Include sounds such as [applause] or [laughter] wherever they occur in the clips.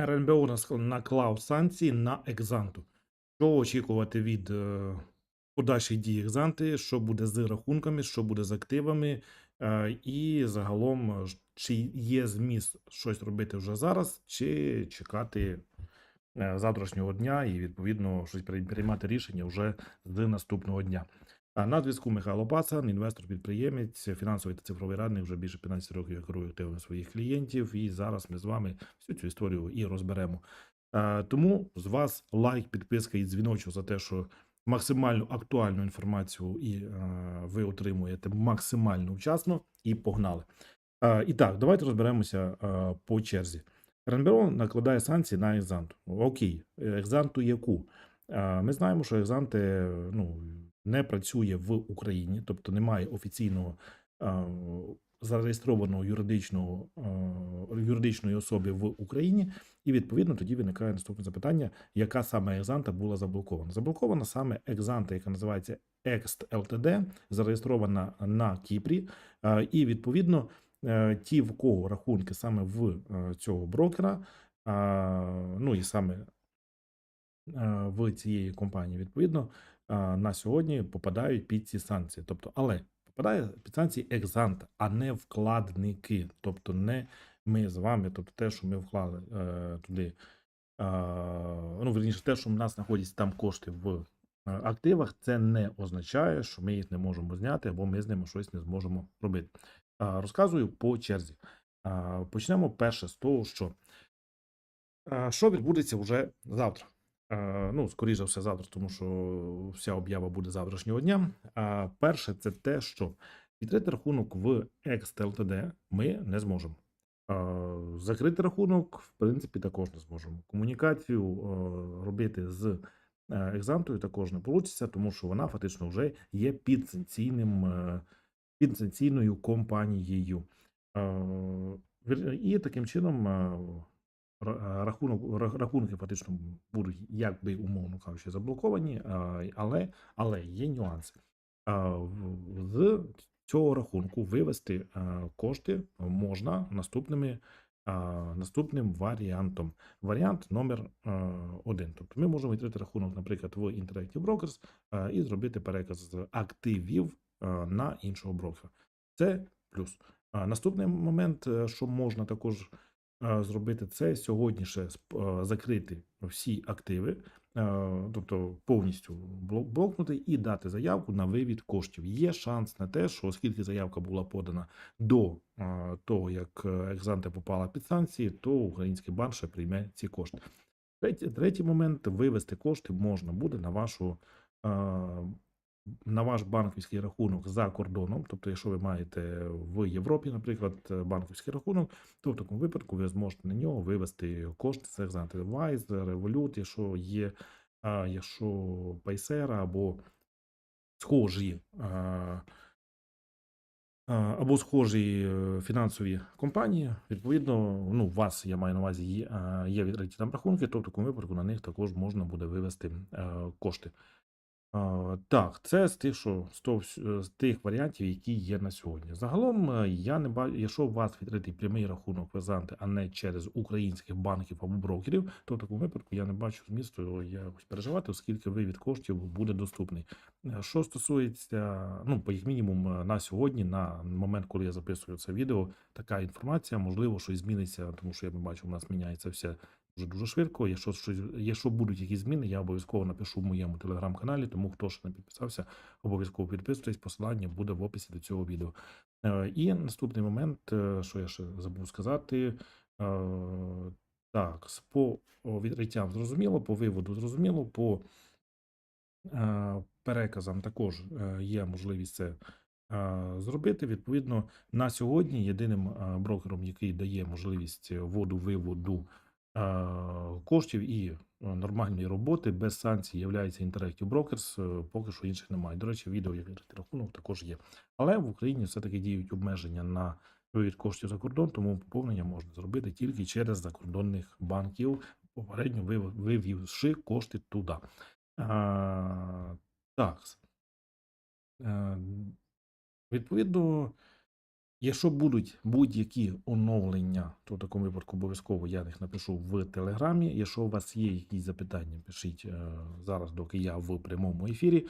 РНБО наклав санкції на Екзанту. Що очікувати від е, подальших дій Екзанти, що буде з рахунками, що буде з активами, е, і загалом, е, чи є зміст щось робити вже зараз, чи чекати завтрашнього дня і відповідно щось прий- приймати рішення вже з наступного дня. На зв'язку Михайло Пацан, інвестор-підприємець, фінансовий та цифровий радник вже більше 15 років я керую активами своїх клієнтів. І зараз ми з вами всю цю історію і розберемо. Тому з вас лайк, підписка і дзвіночок за те, що максимально актуальну інформацію і е, ви отримуєте максимально вчасно і погнали. І так, давайте розберемося е, по черзі. РНБО накладає санкції на екзанту. Окей, екзанту яку? Ми знаємо, що екзанти ну, не працює в Україні, тобто немає офіційного зареєстрованого юридичного юридичної особи в Україні, і відповідно тоді виникає наступне запитання: яка саме екзанта була заблокована? Заблокована саме екзанта, яка називається Ext LTD, зареєстрована на Кіпрі, і відповідно е, ті, в кого рахунки саме в е, цього брокера, ну і саме е, в цієї компанії, відповідно, на сьогодні попадають під ці санкції. Тобто, але попадає під санкції екзант, а не вкладники. Тобто, не ми з вами, тобто те, що ми вклали е, туди, е, ну верніше, те, що в нас знаходяться там кошти в е, активах, це не означає, що ми їх не можемо зняти або ми з ними щось не зможемо робити. Е, Розказую по черзі. Е, Почнемо перше з того, що Що відбудеться вже завтра? Е, Ну, скоріше за все, завтра, тому що вся об'ява буде завтрашнього дня. А перше, це те, що відкрити рахунок в XTLTD ми не зможемо. Е, Закрити рахунок, в принципі, також не зможемо. Комунікацію е, робити з екзантою також не вийде, тому що вона фактично вже є підсанкційним, підсанкційною компанією. І таким чином рахунок, ра- рахунки фактично будуть, як би умовно кажучи, заблоковані, але, але є нюанси. З цього рахунку вивести кошти можна наступними. Наступним варіантом. Варіант номер один. Тобто ми можемо відкрити рахунок, наприклад, в Interactive Brokers і зробити переказ з активів на іншого брокера. Це плюс. Наступний момент, е, що можна також е, зробити це сьогодні ще е, закрити всі активи, е, тобто повністю блок- блокнути і дати заявку на вивід коштів. Є шанс на те, що оскільки заявка була подана до е, того, як е, екзанти попала під санкції, то український банк ще прийме ці кошти. Третій, третій момент вивести кошти можна буде на вашу. На ваш банківський рахунок за кордоном, тобто, якщо ви маєте в Європі, наприклад, банківський рахунок, то в такому випадку ви зможете на нього вивести кошти з екзанти Wise, Revolut, якщо є, а, якщо Paysera або схожі, а, або схожі е, фінансові компанії, відповідно, ну, у вас, я маю на увазі, є, є відкриті там рахунки, то в такому випадку на них також можна буде вивести е, кошти. Так, це з тих, що того, з тих варіантів, які є на сьогодні. Загалом, е, я не бачу, якщо у вас відкритий прямий рахунок везанти, а не через українських банків або брокерів, то в такому випадку я не бачу змісту якось переживати, оскільки вивід коштів буде доступний. Е, Що стосується, ну, по як мінімум, е, на сьогодні, на момент, коли я записую це відео, така інформація, можливо, щось зміниться, тому що я бачу, у нас міняється все дуже дуже швидко. Якщо щось, якщо будуть якісь зміни, я обов'язково напишу в моєму телеграм-каналі. Тому хто ще не підписався, обов'язково підписуйтесь. Посилання буде в описі до цього відео. Е, І наступний момент, е, що я ще забув сказати. е, Так, по відкриттям зрозуміло, по виводу зрозуміло, по переказам також є можливість це зробити. Відповідно, на сьогодні єдиним брокером, який дає можливість вводу виводу коштів і нормальної роботи без санкцій є Interactive Brokers. Е, Поки що інших немає. До речі, відео як рахунок також є. Але в Україні все-таки діють обмеження на вивід коштів за кордон, тому поповнення можна зробити тільки через закордонних банків, попередньо вивівши кошти туди. Так. Е, Відповідно, Якщо будуть будь-які оновлення, то в такому випадку обов'язково я їх напишу в Телеграмі. Якщо у вас є якісь запитання, пишіть е, зараз, доки я в прямому ефірі,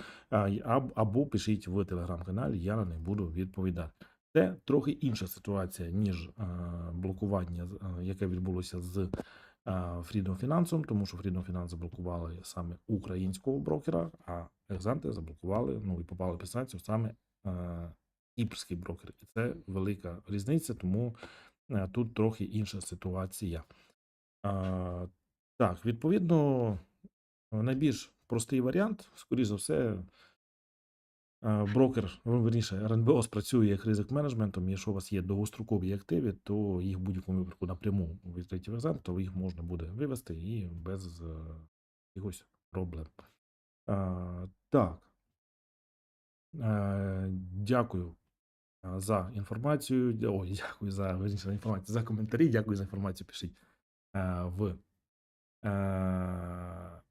або пишіть в телеграм-каналі, я на них буду відповідати. Це трохи інша ситуація, ніж е, блокування, е, яке відбулося з Freedom Finance, тому що Freedom Finance заблокували саме українського брокера, а екзанти заблокували, ну і попали під санкцію саме кіпрський брокер. І це велика різниця, тому е, тут трохи інша ситуація. А, так, відповідно, е, найбільш простий варіант, скоріш за все, е, брокер, ну, верніше, РНБО спрацює як ризик менеджментом. Якщо у вас є довгострокові активи, то їх в будь-якому випадку напряму відкриті в екзамен, то їх можна буде вивести і без якихось проблем. А, так. Дякую за інформацію. Ой, [laughs] дякую за верніше, інформацію, за коментарі. Дякую за інформацію. Пишіть е, в е,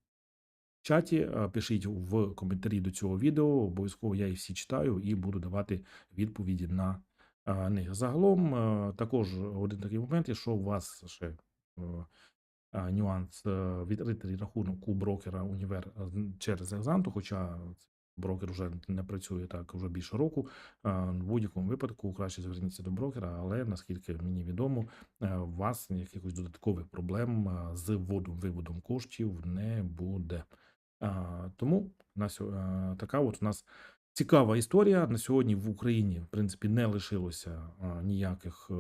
чаті. е, Пишіть в коментарі до цього відео. Обов'язково я їх всі читаю і буду давати відповіді на е, них. Загалом, е, також один такий момент, якщо у вас ще е, нюанс е, відкритий рахунок у брокера Універ е, через Екзанту, хоча брокер вже не працює так вже більше року. е, В будь-якому випадку краще зверніться до брокера, але наскільки мені відомо, е, у вас якихось додаткових проблем е, з вводом виводом коштів не буде. Тому на така от у нас цікава історія. На сьогодні в Україні, в принципі, не лишилося ніяких е,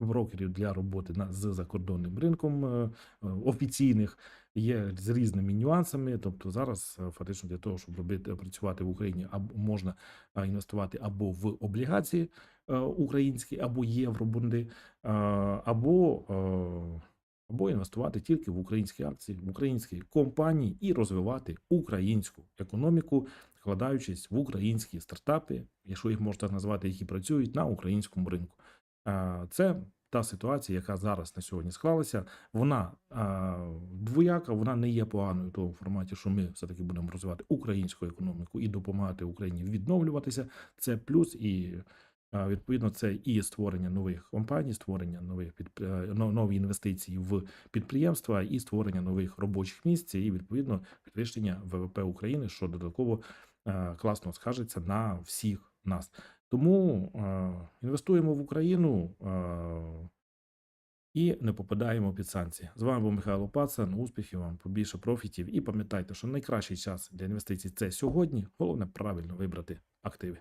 брокерів для роботи на, з закордонним ринком е, е, офіційних. Є з різними нюансами. Тобто зараз фактично для того, щоб робити працювати в Україні, або можна інвестувати або в облігації українські, або євробунди, або або інвестувати тільки в українські акції, в українські компанії і розвивати українську економіку, вкладаючись в українські стартапи, якщо їх можна назвати, які працюють на українському ринку. Це та ситуація, яка зараз на сьогодні склалася. Вона двояка, вона не є поганою в тому форматі, що ми все таки будемо розвивати українську економіку і допомагати Україні відновлюватися. Це плюс і. Відповідно, це і створення нових компаній, створення нових підп... е, нові інвестиції в підприємства і створення нових робочих місць, і відповідно підвищення ВВП України, що додатково класно скажеться на всіх нас. Тому е, інвестуємо в Україну е, і не попадаємо під санкції. З вами був Михайло Пацан. Успіхів вам, побільше профітів. І пам'ятайте, що найкращий час для інвестицій це сьогодні. Головне правильно вибрати активи.